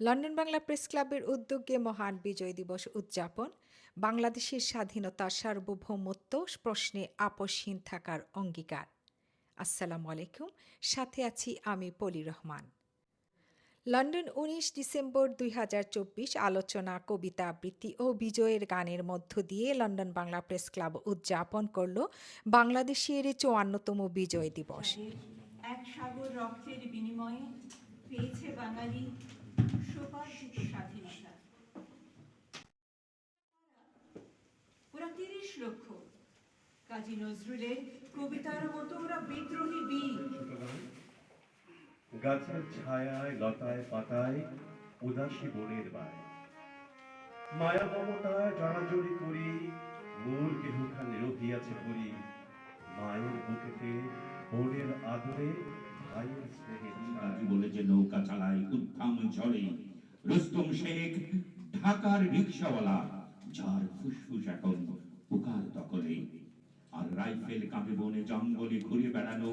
London Bangla press ক্লাবের উদ্যোগে মহান বিজয় দিবস উদযাপন, বাংলাদেশের স্বাধীনতা সার্বভৌমত্ব প্রশ্নে আপসহীন থাকার অঙ্গীকার। আসসালামু আলাইকুম, সাথে আছি আমি পলি রহমান। লন্ডন উনিশ ডিসেম্বর দুই হাজার চব্বিশ আলোচনা, কবিতা আবৃত্তি ও বিজয়ের গানের মধ্য দিয়ে লন্ডন বাংলা প্রেস ক্লাব উদযাপন করল বাংলাদেশের চুয়ান্নতম বিজয় দিবস। এক সাগর রক্তের বিনিময়ে পেয়েছে বাঙালি গাছের ছায়ায়, লতায় পাতায়, উদাসী বনের বায় মায়া মমতায় জড়াজড়ি করি মোর কেহখানে রহিয়াছে পরি। মায়ের বুকেতে বোনের আদরে নৌকা চালায় উত্থাম ঝড়ে। রুস্তম শেখ, ঢাকার রিক্সাওয়ালা, যার ফুসফুস এখন পোকার দখলে আর রাইফেল কাঁপে বনে জঙ্গলে ঘুরে বেড়ানো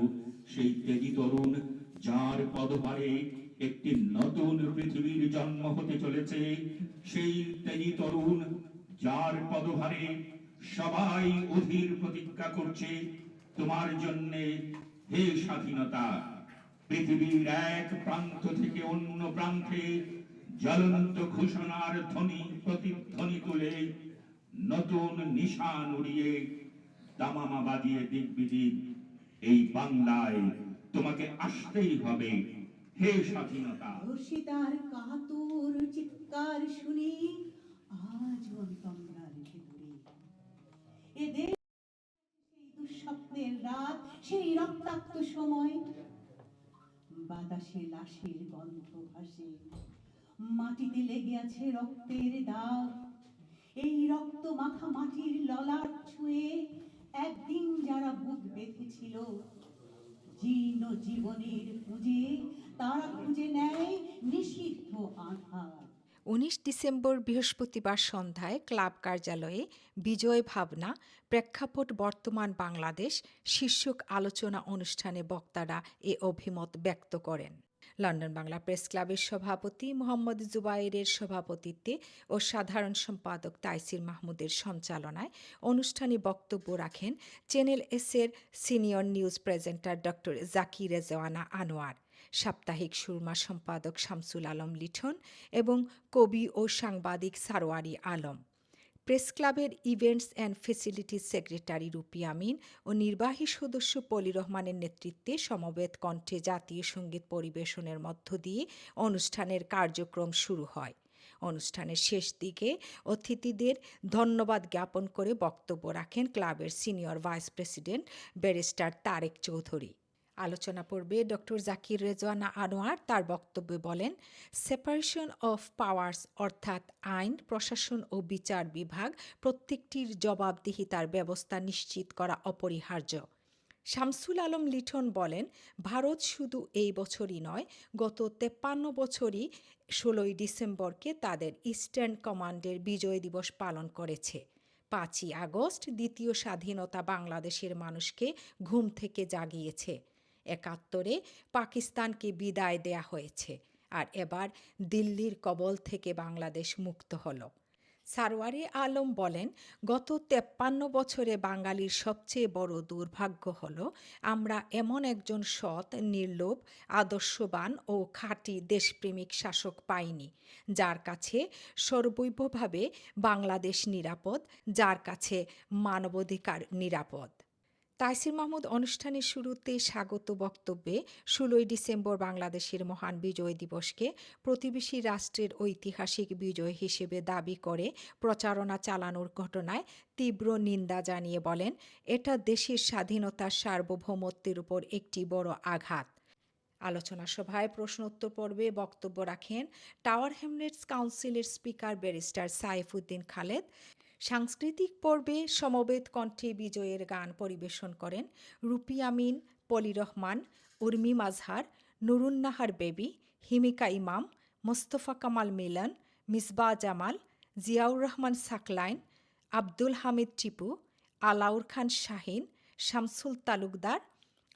সেই তেজি তরুণ, যার পদভারে একটি নতুন পৃথিবীর জন্ম হতে চলেছে। সেই তেজি তরুণ, যার পদভারে সবাই অধীর প্রতিজ্ঞা করছে, তোমার জন্যে হে স্বাধীনতা পৃথিবীর এক প্রান্ত থেকে অন্য প্রান্তে জ্বলন্ত ঘোষণার ধ্বনি, প্রতিধ্বনি তুলে নতুন নিশান উড়িয়ে দামামা বাজিয়ে দিগ্বিদিক এই বাংলায় তোমাকে আসতেই হবে, হে স্বাধীনতা। রশিদার কাতর চিৎকার শুনি, আজ অন্তমরার ভেতরে এদের দুঃস্বপ্নের রাত, সেই রক্তাক্ত সময় বাতাসে লাশের গন্ধ ভাসে। মাটিতে লেগে আছে রক্তের দাগ। এই রক্ত মাখা মাটির ললাট ছুঁয়ে একদিন যারা বুক বেঁধেছিল, জীর্ণ জীবনের খুঁজে তারা খুঁজে নেয় নিষিদ্ধ আধার। উনিশ ডিসেম্বর বৃহস্পতিবার সন্ধ্যায় ক্লাব কার্যালয়ে বিজয় ভাবনা, প্রেক্ষাপট বর্তমান বাংলাদেশ, শীর্ষক আলোচনা অনুষ্ঠানে বক্তারা এ অভিমত ব্যক্ত করেন। লন্ডন বাংলা প্রেস ক্লাবের সভাপতি মোহাম্মদ জুবাইরের সভাপতিত্বে ও সাধারণ সম্পাদক তাইসির মাহমুদের সঞ্চালনায় অনুষ্ঠানে বক্তব্য রাখেন চ্যানেল এসের senior news presenter doctor Zakir Rezwana Anwar. সাপ্তাহিক সুরমা সম্পাদক শামসুল আলম লিঠন এবং কবি ও সাংবাদিক সারোয়ারি আলম। প্রেস ক্লাবের events and facilities secretary Rupi Amin ও নির্বাহী সদস্য পলি রহমানের নেতৃত্বে সমবেত কণ্ঠে জাতীয় সংগীত পরিবেশনের মধ্য দিয়ে অনুষ্ঠানের কার্যক্রম শুরু হয়। অনুষ্ঠানের শেষ দিকে অতিথিদের ধন্যবাদ জ্ঞাপন করে বক্তব্য রাখেন ক্লাবের senior vice president barrister Tarek Chowdhury. আলোচনা পর্বে ডক্টর জাকির রেজওয়ানা আনোয়ার তার বক্তব্যে বলেন সেপারেশন অফ পাওয়ার্স অর্থাৎ আইন, প্রশাসন ও বিচার বিভাগ প্রত্যেকটির জবাবদিহিতার ব্যবস্থা নিশ্চিত করা অপরিহার্য। শামসুল আলম লিঠন বলেন, ভারত শুধু এই বছরই নয়, গত তেপ্পান্ন বছরই ষোলোই ডিসেম্বরকে তাদের ইস্টার্ন কমান্ডের বিজয় দিবস পালন করেছে। পাঁচই আগস্ট দ্বিতীয় স্বাধীনতা বাংলাদেশের মানুষকে ঘুম থেকে জাগিয়েছে। একাত্তরে পাকিস্তানকে বিদায় দেয়া হয়েছে আর এবার দিল্লির কবল থেকে বাংলাদেশ মুক্ত হলো। সারওয়ারি আলম বলেন, গত তেপ্পান্ন বছরে বাঙালির সবচেয়ে বড় দুর্ভাগ্য হল, আমরা এমন একজন সৎ, নির্লোভ, আদর্শবান ও খাঁটি দেশপ্রেমিক শাসক পাইনি, যার কাছে সর্বৈবভাবে বাংলাদেশ নিরাপদ, যার কাছে মানবাধিকার নিরাপদ। তাইসির মাহমুদ অনুষ্ঠানের শুরুতে স্বাগত বক্তব্যে ষোলোই ডিসেম্বর বাংলাদেশের মহান বিজয় দিবসকে প্রতিবেশী রাষ্ট্রের ঐতিহাসিক বিজয় হিসেবে দাবি করে প্রচারণা চালানোর ঘটনায় তীব্র নিন্দা জানিয়ে বলেন, এটা দেশের স্বাধীনতার সার্বভৌমত্বের উপর একটি বড় আঘাত। আলোচনা সভায় প্রশ্নোত্তর পর্বে বক্তব্য রাখেন টাওয়ার হ্যামলেটস কাউন্সিলের স্পিকার ব্যারিস্টার সাইফুদ্দিন খালেদ সাংস্কৃতিক পর্বে সমবেত কণ্ঠে বিজয়ের গান পরিবেশন করেন রুপি আমিন, পলি রহমান, উর্মি মাজহার নুরুন্নাহার বেবি, হিমিকা ইমাম, মোস্তফা কামাল মিলন, মিসবা জামাল, জিয়াউর রহমান সাকলাইন, আব্দুল হামিদ টিপু, আলাউর খান শাহিন, শামসুল তালুকদার,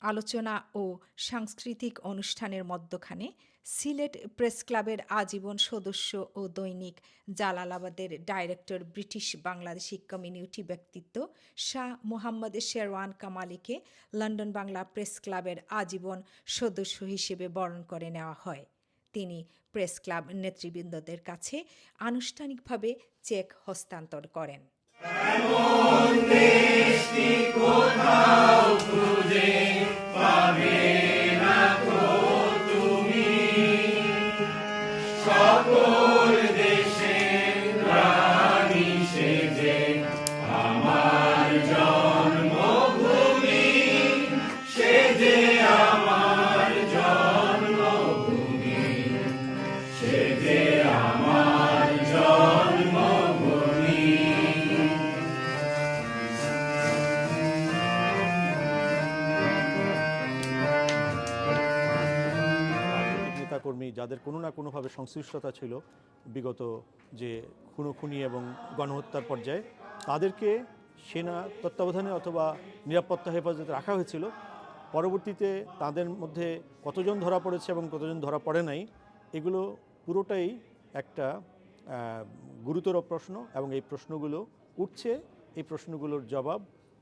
আলোচনা ও সাংস্কৃতিক অনুষ্ঠানের মধ্যখানে সিলেট প্রেস ক্লাবের আজীবন সদস্য ও দৈনিক জালালাবাদের ডাইরেক্টর ব্রিটিশ বাংলাদেশি কমিউনিটি ব্যক্তিত্ব শাহ মোহাম্মদ শেরওয়ান কামালিকে লন্ডন বাংলা প্রেস ক্লাবের আজীবন সদস্য হিসেবে বরণ করে নেওয়া হয়। তিনি প্রেস ক্লাব নেতৃবৃন্দদের কাছে আনুষ্ঠানিকভাবে চেক হস্তান্তর করেন। নেতাকর্মী যাদের কোনো না কোনোভাবে সংশ্লিষ্টতা ছিল বিগত যে খুনোখুনি এবং গণহত্যার পর্যায়ে তাদেরকে সেনা তত্ত্বাবধানে অথবা নিরাপত্তা হেফাজতে রাখা হয়েছিল। পরবর্তীতে তাদের মধ্যে কতজন ধরা পড়েছে এবং কতজন ধরা পড়ে নাই, এগুলো পুরোটাই একটা গুরুতর প্রশ্ন এবং এই প্রশ্নগুলো উঠছে। এই প্রশ্নগুলোর জবাব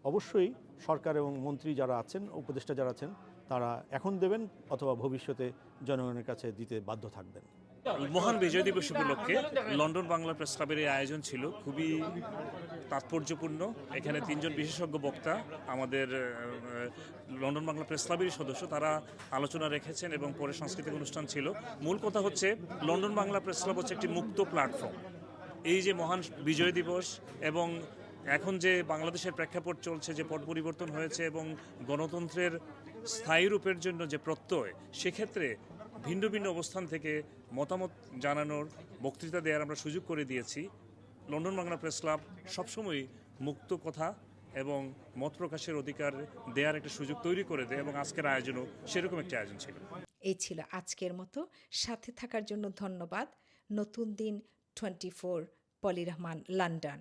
অবশ্যই সরকার এবং মন্ত্রী যারা আছেন, উপদেষ্টা যারা আছেন, তারা এখন দেবেন অথবা ভবিষ্যতে জনগণের কাছে দিতে বাধ্য থাকবেন। মহান বিজয় দিবস উপলক্ষে লন্ডন বাংলা প্রেস ক্লাবের এই আয়োজন ছিল। খুবই তাৎপর্যপূর্ণ। এখানে তিনজন বিশেষজ্ঞ বক্তা, আমাদের লন্ডন বাংলা প্রেস ক্লাবেরই সদস্য, তারা আলোচনা রেখেছেন এবং পরে সাংস্কৃতিক অনুষ্ঠান ছিল। মূল কথা হচ্ছে, লন্ডন বাংলা প্রেস ক্লাব হচ্ছে একটি মুক্ত প্ল্যাটফর্ম। এই যে মহান বিজয় দিবস এবং এখন যে বাংলাদেশের প্রেক্ষাপট চলছে, যে পট পরিবর্তন হয়েছে এবং গণতন্ত্রের স্থায়ী রূপের জন্য যে প্রত্যয়, সেক্ষেত্রে ভিন্ন ভিন্ন অবস্থান থেকে মতামত জানানোর বক্তৃতা দেওয়ার আমরা সুযোগ করে দিয়েছি। লন্ডন বাংলা প্রেস ক্লাব সবসময় মুক্ত কথা এবং মত প্রকাশের অধিকার দেওয়ার একটা সুযোগ তৈরি করে দেয় এবং আজকের আয়োজনও সেরকম একটি আয়োজন ছিল। এই ছিল আজকের মতো। সাথে থাকার জন্য ধন্যবাদ। নতুন দিন twenty four, Poly Rahman, London.